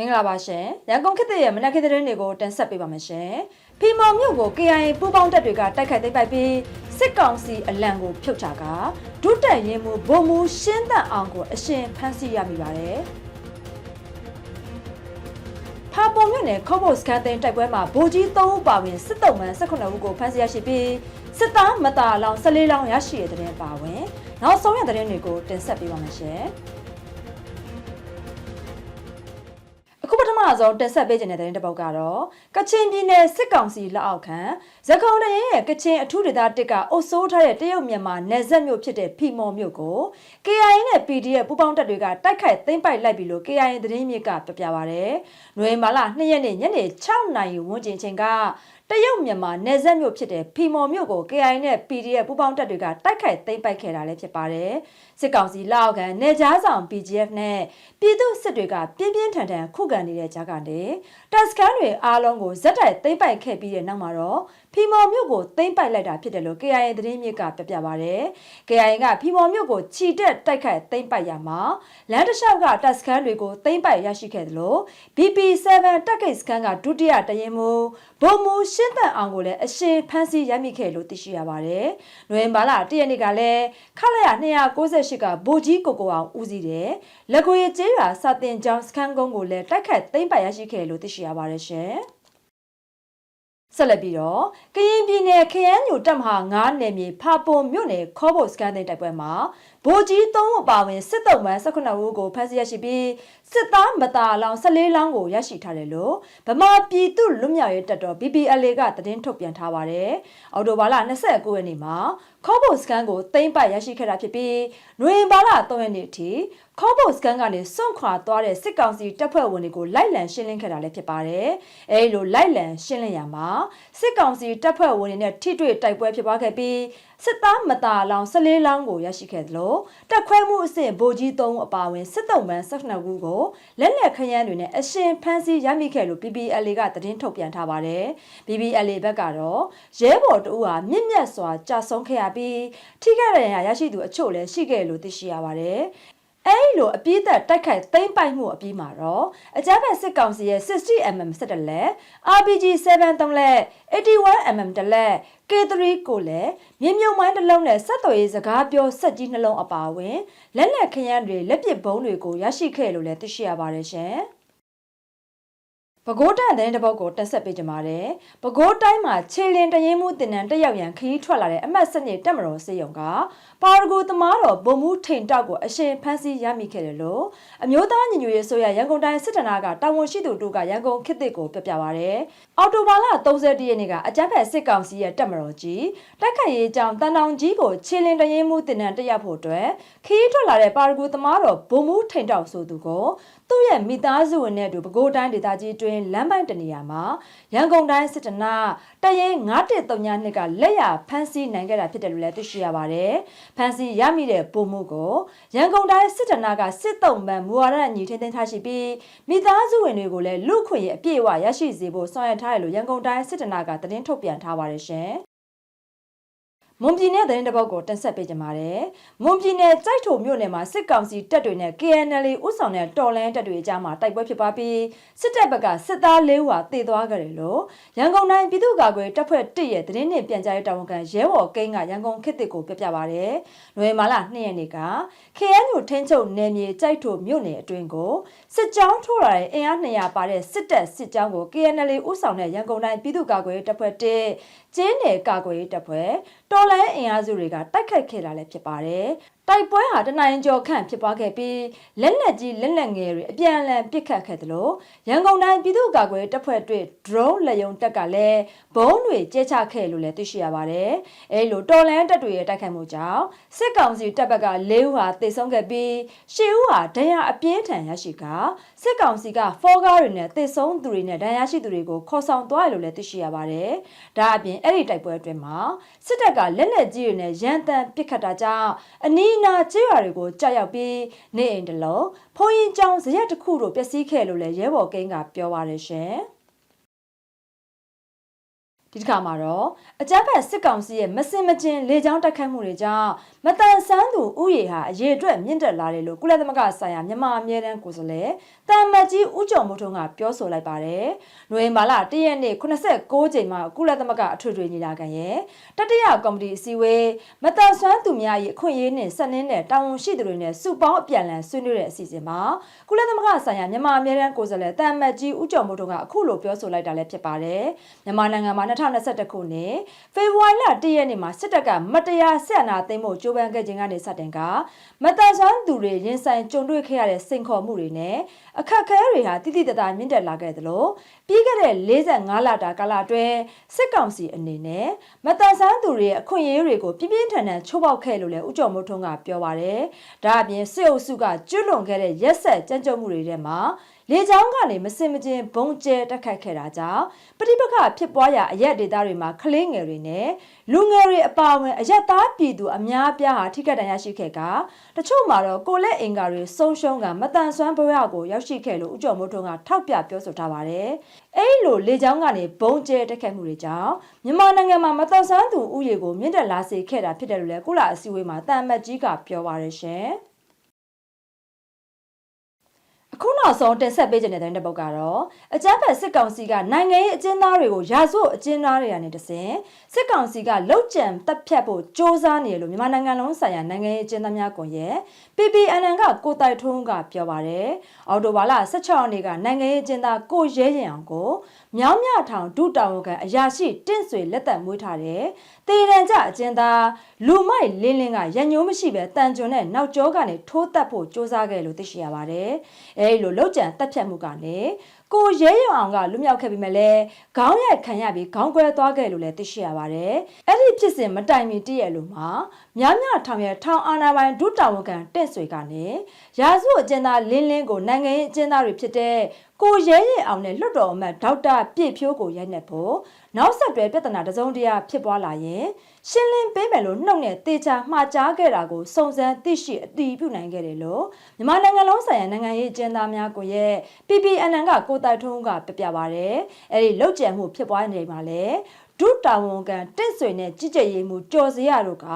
မင်္ဂလာပါရှင်ရန်ကုန်ခေတ်သစ်ရဲ့မနက်ခေတ်သတင်းတွေကိုတင်ဆက်ပေးပါမယ်ရှင်ဖီမော်မြို့ကို KIA ပူးပေါင်းတပ်တွေကတိုက်ခိုက်သိမ်းပိုက်ပြီးစစ်ကောင်စီအလံကို ဖြုတ်ချကဒုတက်ရင်မှုဗိုလ်မှူးရှင်းတန်အောင်ကို အရှင်ဖမ်းဆီးရမိပါတယ်ဖာပုံမြို့နယ်ခေါဘုတ်စကန်တင်တိုက်ပွဲမှာဗိုလ်ကြီး3ဦးပါဝင်စစ်တုံးမှန်18ဦးကိုဖမ်းဆီးရရှိပြီးစစ်သားမတာလောင်14လောင်ရရှိတဲ့တဲ့ပါဝင် နောက်ဆုံးရတဲ့တဲ့တွေကိုတင်ဆက်ပေးပါမယ်ရှင် မဆုံးတင်ဆက်ပေးခြင်းတဲ့တဲ့တစ်ပုဒ်ကတော့ကချင်ပြည်နယ်စစ်ကောင်စီလက်အောက်ခံဇခုံတရင်ရဲ့ကချင်အထူးဒေသတစ်ကအုပ်စိုးထားတဲ့တရုတ်မြန်မာနယ်စပ်မြို့ဖြစ်တဲ့ဖီမော်မြို့ကို KIA နဲ့ PDF ပူးပေါင်းတပ်တွေကတိုက်ခိုက်သိမ်းပိုက်လိုက်ပြီလို့ KIA သတင်းမြစ်ကပြပြပါဗျ။နွေမာလာ2ရက်နေ့ညနေ6နာရီဝန်းကျင်ချိန်က တရုတ်မြန်မာနယ်စပ်မြို့ဖြစ်တဲ့ဖီမော်မြို့ကို KIA နဲ့ PDF ပူးပေါင်းတပ်တွေကတိုက်ခိုက်သိမ်းပိုက်ခဲ့တာလည်းဖြစ်ပါတယ်။စစ်ကောင်စီလက်အောက်ခံနေကြားဆောင် PGF နဲ့ပြည်သူစစ်တွေကပြင်းပြင်းထန်ထန်ခုခံနေတဲ့ကြားကနေတပ်စခန်းတွေအားလုံးကိုဇက်တိုက်သိမ်းပိုက်ခဲ့ပြီးတဲ့နောက်မှာတော့ဖီမော်မြို့ကိုသိမ်းပိုက်လိုက်တာဖြစ်တယ်လို့ KIA သတင်းမြစ်ကပြပြပါဗျ။ KIA ကဖီမော်မြို့ကိုခြိတက်တိုက်ခိုက်သိမ်းပိုက်ရမှာလမ်းတစ်လျှောက်ကတပ်စခန်းတွေကိုသိမ်းပိုက်ရရှိခဲ့တယ်လို့ BP7 တပ်ကိတ်စခန်းကဒုတိယတရင်မူဗိုလ်မှူးရှင်းတန်အောင်ကိုလည်းအရှင်ဖမ်းဆီးရမိခဲ့လို့သိရှိရပါတယ်။နိုဝင်ဘာလ၁ရက်နေ့ကလည်းခလာရ298ကဗိုလ်ကြီးကိုကိုအောင်ဦးစီးတယ်။လက်ကိုရကျေးရွာစာတင်ကျောင်းစခန်းကုန်းကိုလည်းတိုက်ခတ်သိမ်းပိုက်ရရှိခဲ့လို့သိရှိရပါတယ်ရှင်။ ဆက်လက်ပြီးတော့ကရင်ပြည်နယ်ခရမ်းညိုတပ်မဟာ9နယ်မြေဖာပွန်မြို့နယ်ခေါဘုတ်စကန်တဲ့တိုက်ပွဲမှာဗိုလ်ကြီး3ဦးပါဝင်စစ်တုံးမှန်18ဦးကိုဖမ်းဆီးရရှိပြီးစစ်သားမတာလောင်14လောင်းကိုရရှိထားတယ်လို့ဗမာပြည်သူလွတ်မြောက်ရေးတပ်တော် BPLA ကသတင်းထုတ်ပြန်ထားပါတယ်။အော်တိုဘာလ29ရက်နေ့မှာခေါဘုတ်စကန်ကိုသိမ်းပိုက်ရရှိခဲ့တာဖြစ်ပြီးနွေဘာလ3ရက်နေ့အထိခေါဘုတ်စကန်ကနေစွန့်ခွာသွားတဲ့စစ်ကောင်စီတပ်ဖွဲ့ဝင်တွေကိုလိုက်လံရှင်းလင်းခဲ့တာလည်းဖြစ်ပါတယ်။အဲဒီလိုလိုက်လံရှင်းလင်းရမှာစစ်ကောင်စီတပ်ဖွဲ့ဝင်တွေနဲ့ထိတွေ့တိုက်ပွဲဖြစ်ပွားခဲ့ပြီး စစ်သားမတာလောင်14လောင်းကိုရရှိခဲ့သလိုတက်ခွဲမှုအဆင့်ဗိုလ်ကြီး3အပါအဝင်စစ်တုံးမှန်12ခုကိုလက်လက်ခရမ်းတွေနဲ့အရှင်ဖမ်းဆီးရမိခဲ့လို့ PPLA ကသတင်းထုတ်ပြန်ထားပါတယ်။ PPLA ဘက်ကတော့ရဲဘော်တဦးဟာမြင့်မြတ်စွာကြာဆုံးခဲ့ရပြီးထိခိုက်ဒဏ်ရာရရှိသူအချို့လည်းရှိခဲ့လို့သိရှိရပါတယ်။ အဲဒီလိုအပြည့်သက်တိုက်ခိုက်သိမ်းပိုက်မှုအပြီးမှာတော့အကြမ်းဖက်စစ်ကောင်စီရဲ့ 60mm 17လက် RPG 73လက် 81mm တလက် K3 ကိုလည်းမြင်းမြုံမိုင်းတစ်လုံးနဲ့ဆက်သွယ်ရေးစကားပြောစက်ကြီးနှလုံးအပါအဝင်လက်လက်ခရမ်းတွေလက်ပစ်ဘုံးတွေကိုရရှိခဲ့လို့လည်းသိရှိရပါတယ်ရှင်။ ပဲခူးတန်တဲ့တပုတ်ကိုတက်ဆက်ပေးကြပါတယ်။ပဲခူးတိုင်းမှာခြေလင်တရင်မှုတင်နန်းတက်ရောက်ရန်ခရီးထွက်လာတဲ့အမတ်စနစ်တက်မတော်စေယုံကပါရဂူသမားတော်ဗိုလ်မှူးထိန်တောက်ကိုအရှင်ဖမ်းဆီးရမိခဲ့တယ်လို့အမျိုးသားညီညွတ်ရေးဆိုရရန်ကုန်တိုင်းစစ်တပ်နာကတာဝန်ရှိသူတို့ကရန်ကုန်ခေတ်သစ်ကိုပြပြပါရယ်။အော်တိုဘာလ31ရက်နေ့ကအကြမ်းဖက်စစ်ကောင်စီရဲ့တက်မတော်ကြီးတိုက်ခိုက်ရေးကြောင့်တန်တောင်ကြီးကိုခြေလင်တရင်မှုတင်နန်းတက်ရောက်ဖို့အတွက် ခရီးထွက်လာတဲ့ပါရဂူသမားတော်ဗိုလ်မှူးထိန်တောက်ဆိုသူကိုသူ့ရဲ့မိသားစုဝင်နဲ့အတူပဲခူးတိုင်းဒေသကြီးတွင်လမ်းပိုင်းတနေရာမှာရန်ကုန်တိုင်းစစ်တနာတရင်932နှစ်ကလက်ရဖမ်းဆီးနိုင်ခဲ့တာဖြစ်တယ်လို့လည်းသိရှိရပါတယ်။ဖမ်းဆီးရမိတဲ့ပုံမှုကိုရန်ကုန်တိုင်းစစ်တနာကစစ်တုံးပန်မူဝါဒညီထင်းထင်းထားရှိပြီးမိသားစုဝင်တွေကိုလည်းလူခွင့်ရအပြည့်အဝရရှိစေဖို့ဆောင်ရွက်ထားတယ်လို့ရန်ကုန်တိုင်းစစ်တနာကသတင်းထုတ်ပြန်ထားပါတယ်ရှင်။ မွန်ပြည်နယ်သတင်းတပုတ်ကိုတင်ဆက်ပေးကြပါမယ်။မွန်ပြည်နယ်ကြိုက်ထုံမြို့နယ်မှာစစ်ကောင်စီတပ်တွေနဲ့ KNL ဥဆောင်တဲ့တော်လန်တပ်တွေအကြားမှာတိုက်ပွဲဖြစ်ပွားပြီးစစ်တပ်ဘက်ကစစ်သား၄ဦးဟာတေသွားကြတယ်လို့ရန်ကုန်တိုင်းပြည်သူ့ကာကွယ်တပ်ဖွဲ့1ရဲ့သတင်းနဲ့ပြန်ကြားရေးတာဝန်ခံရဲဘော်ကိန်းကရန်ကုန်ခေတ်တစ်ကိုပြပြပါဗျ။နိုဝင်ဘာလ2ရက်နေ့က KNU ထင်းချုပ်နယ်မြေကြိုက်ထုံမြို့နယ်အတွင်းကိုစစ်ကြောင်းထိုးလာတဲ့အင်အား200ပါတဲ့စစ်တပ်စစ်ကြောင်းကို KNL ဥဆောင်တဲ့ရန်ကုန်တိုင်းပြည်သူ့ကာကွယ်တပ်ဖွဲ့1ကျင်းနယ်ကာကွယ်ရေးတပ်ဖွဲ့တော်လန်အင်အားစုတွေကတိုက်ခိုက်ခဲ့တာလည်းဖြစ်ပါတယ်။ တိုက်ပွဲဟာတနိုင်ကျော်ခန့်ဖြစ်ပွားခဲ့ပြီးလက်နက်ကြီးလက်နက်ငယ်တွေအပြန်အလှန်ပစ်ခတ်ခဲ့သလိုရန်ကုန်တိုင်းပြည်သူ့ကာကွယ်တပ်ဖွဲ့တွေ drone လက်ယုံတပ်ကလည်းဘုံတွေကျဲချခဲ့လို့လည်းသိရှိရပါတယ်။အဲလိုတော်လန်တပ်တွေရဲ့တိုက်ခိုက်မှုကြောင့်စစ်ကောင်စီတပ်ဘက်က၄ဦးဟာသေဆုံးခဲ့ပြီး၈ဦးဟာဒဏ်ရာအပြင်းထန်ရရှိကစစ်ကောင်စီကဖောကားတွေနဲ့သေဆုံးသူတွေနဲ့ဒဏ်ရာရှိသူတွေကိုခေါ်ဆောင်သွားရလို့လည်းသိရှိရပါတယ်။ဒါအပြင်အဲ့ဒီတိုက်ပွဲအတွင်းမှာစစ်တပ်ကလက်နက်ကြီးတွေနဲ့ရန်တမ်းပစ်ခတ်တာကြောင့်အနီးနာကျေးရွာတွေကိုကြောက်ရောက်ပြီးနေအိမ်တလုံးဖုံရင်ကျောင်းဇရက်တစ်ခုတို့ပျက်စီးခဲ့လို့လည်းရဲဘော်ကိန်းကပြောပါရရှင်။ ဒီတစ်ခါမှာတော့အကြမ်းဖက်စစ်ကောင်စီရဲ့မစင်မကျင်လေကြောင်းတိုက်ခိုက်မှုတွေကြောင့်မတန်ဆန်းသူဥယေဟာအရေးအတွက်မြင့်တက်လာတယ်လို့ကုလသမဂ္ဂဆိုင်ရာမြန်မာအမြဲတမ်းကိုယ်စားလှယ်တမ်မတ်ကြီးဦးကျော်မိုးထွန်းကပြောဆိုလိုက်ပါတယ်။နိုဝင်ဘာလ၁ရက်နေ့86ကြိမ်မှာကုလသမဂ္ဂအထွေထွေညီလာခံရဲ့တတိယကော်မတီအစည်းအဝေးမတန်ဆန်းသူများ၏အခွင့်အရေးနှင့်ဆက်နင်းတဲ့တာဝန်ရှိသူတွေနဲ့စုပေါင်းအပြန်အလှန်ဆွေးနွေးတဲ့အစီအစဉ်မှာကုလသမဂ္ဂဆိုင်ရာမြန်မာအမြဲတမ်းကိုယ်စားလှယ်တမ်မတ်ကြီးဦးကျော်မိုးထွန်းကအခုလိုပြောဆိုလိုက်တာလည်းဖြစ်ပါတယ်။မြန်မာနိုင်ငံမှာ2021ခုနှစ်ဖေဖော်ဝါရီလ1ရက်နေ့မှာစစ်တပ်ကမတရားဆက်အနာသိမ်းဖို့ကြိုးပမ်းခဲ့ခြင်းကနေစတင်ကမတန်ဆွမ်းသူတွေရင်ဆိုင်ကြုံတွေ့ခဲ့ရတဲ့စိန်ခေါ်မှုတွေနဲ့အခက်အခဲတွေဟာတိတိတသားမြင့်တက်လာခဲ့သလိုပြီးခဲ့တဲ့45လတာကာလအတွင်းစစ်ကောင်စီအနေနဲ့မတန်ဆန်းသူတွေရဲ့အခွင့်အရေးတွေကိုပြင်းပြင်းထန်ထန်ချိုးဖောက်ခဲ့လို့လည်းဦးကျော်မိုးထွန်းကပြောပါတယ်။ဒါအပြင်စစ်အုပ်စုကကျွလွန်ခဲ့တဲ့ရက်ဆက်ကြမ်းကြုတ်မှုတွေထဲမှာ လေကြောင်းကနေမစင်မကျင်ဘုံကျဲတက်ခတ်ခဲ့တာကြောင့်ပဋိပက္ခဖြစ်ပွားရာအရက်ဒေသတွေမှာကလေးငယ်တွေနဲ့လူငယ်တွေအပါအဝင်အရက်သားပြည်သူအများအပြားဟာထိခိုက်ဒဏ်ရာရှိခဲ့ကတချို့မှာတော့ကိုလက်အင်္ကာတွေဆုံးရှုံးကမတန်ဆွမ်းဘဝကိုရောက်ရှိခဲ့လို့ဦးကျော်မိုးထွန်းကထောက်ပြပြောဆိုထားပါတယ်။အဲ့လိုလေကြောင်းကနေဘုံကျဲတက်ခတ်မှုတွေကြောင့်မြန်မာနိုင်ငံမှာမတန်ဆွမ်းသူဥယေကိုမြင့်တက်လာစေခဲ့တာဖြစ်တယ်လို့လည်းကုလအစည်းအဝေးမှာတန်မတ်ကြီးကပြောပါရရှင်။ အခုနောက်ဆုံးတင်ဆက်ပေးခြင်းတဲ့တဲ့ပုတ်ကတော့အကြမ်းဖက်စစ်ကောင်စီကနိုင်ငံရေးအကျဉ်းသားတွေကိုရာဇဝတ်အကျဉ်းသားတွေကနေတဆင်စစ်ကောင်စီကလှုပ်ကြံတပ်ဖြတ်ဖို့စ조사နေတယ်လို့မြန်မာနိုင်ငံလုံးဆိုင်ရာနိုင်ငံရေးအကျဉ်းသားများကွန်ရက် PPNN ကကိုတိုက်ထုံးကပြောပါတယ်။အော်တိုဘာလ16ရက်နေ့ကနိုင်ငံရေးအကျဉ်းသားကိုရဲရင်အောင်ကိုမြောင်းမြထောင်ဒုတာဝန်ခံအရာရှိတင့်ဆွေလက်သက်မွေးထားတဲ့ တေရန်ကြအကျဉ်းသားလူမိုက်လင်းလင်းကရညိုးမရှိပဲတန်ကြွန်တဲ့နောက်ကျောကနေထိုးတက်ဖို့စ조사ခဲ့လို့သိရှိရပါတယ်။အဲဒီလိုလောက်ကျန်တက်ဖြတ်မှုကလည်းကိုရဲရအောင်ကလွမြောက်ခဲ့ပြီးမှလည်းခေါင်းရိုက်ခံရပြီးခေါင်းကွဲသွားခဲ့လို့လည်းသိရှိရပါတယ်။အဲ့ဒီဖြစ်စဉ်မတိုင်မီတည့်ရလို့မှာများများထောင်ရထောင်အာနာပိုင်ဒုတာဝန်ခံတင့်ဆွေကနေရာစုအကျဉ်းသားလင်းလင်းကိုနိုင်ငံရေးအကျဉ်းသားတွေဖြစ်တဲ့ ကိုရဲရဲအောင်နဲ့လွတ်တော်အမတ်ဒေါက်တာပြည့်ဖြိုးကိုရိုက်နှက်ဖို့နောက်ဆက်တွဲပြဿနာတစုံတရာဖြစ်ပွားလာရင်ရှင်းလင်းပေးမယ်လို့နှုတ်နဲ့တေချာမှားကြားခဲ့တာကိုစုံစမ်းသိရှိအတည်ပြုနိုင်ခဲ့တယ်လို့မြန်မာနိုင်ငံလုံးဆိုင်ရာနိုင်ငံရေးအကျဉ်းသားများကိုရဲ့ PPNN ကကိုတိုက်ထုံးကပြပြပါဗျ။အဲ့ဒီလောက်ကျန်မှုဖြစ်ပွားနေမှာလေ ဒုတာဝန်ခံတင့်ဆွေနဲ့ကြီးကြပ်ရေးမှုကြော်စရတို့က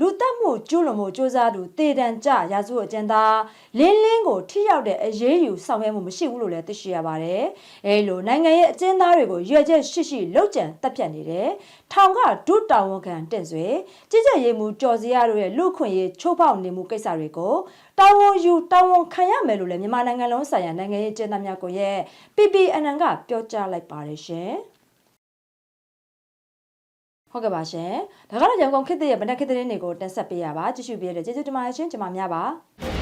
လူတက်မှုကျူးလွန်မှုစ조사သူတေတံကြရာစုအကျဉ်းသားလင်းလင်းကိုထိရောက်တဲ့အရေးယူဆောင်ရွက်မှုမရှိဘူးလို့လည်းသိရှိရပါတယ်။အဲလိုနိုင်ငံရဲ့အကျဉ်းသားတွေကိုရွေချက်ရှိရှိလောက်ကျန်တက်ပြတ်နေတယ်။ထောင်ကဒုတာဝန်ခံတင့်ဆွေကြီးကြပ်ရေးမှုကြော်စရတို့ရဲ့လူခွင့်ရေးချိုးဖောက်နေမှုကိစ္စတွေကိုတာဝန်ယူတာဝန်ခံရမယ်လို့လည်းမြန်မာနိုင်ငံလုံးဆိုင်ရာနိုင်ငံရေးအကျဉ်းသားများကိုရဲ့ PPNN ကပြောကြားလိုက်ပါတယ်ရှင်။ ဟုတ်ကဲ့ပါရှင်။ဒါကတော့ရန်ကုန်ခေတ်သစ်ရဲ့ဗနက်ခေတ်သတင်းတွေကိုတင်ဆက်ပေးရပါကြည့်ရှုပေးရတဲ့ကျေးဇူးတင်ပါတယ်ရှင်ကျွန်မများပါ။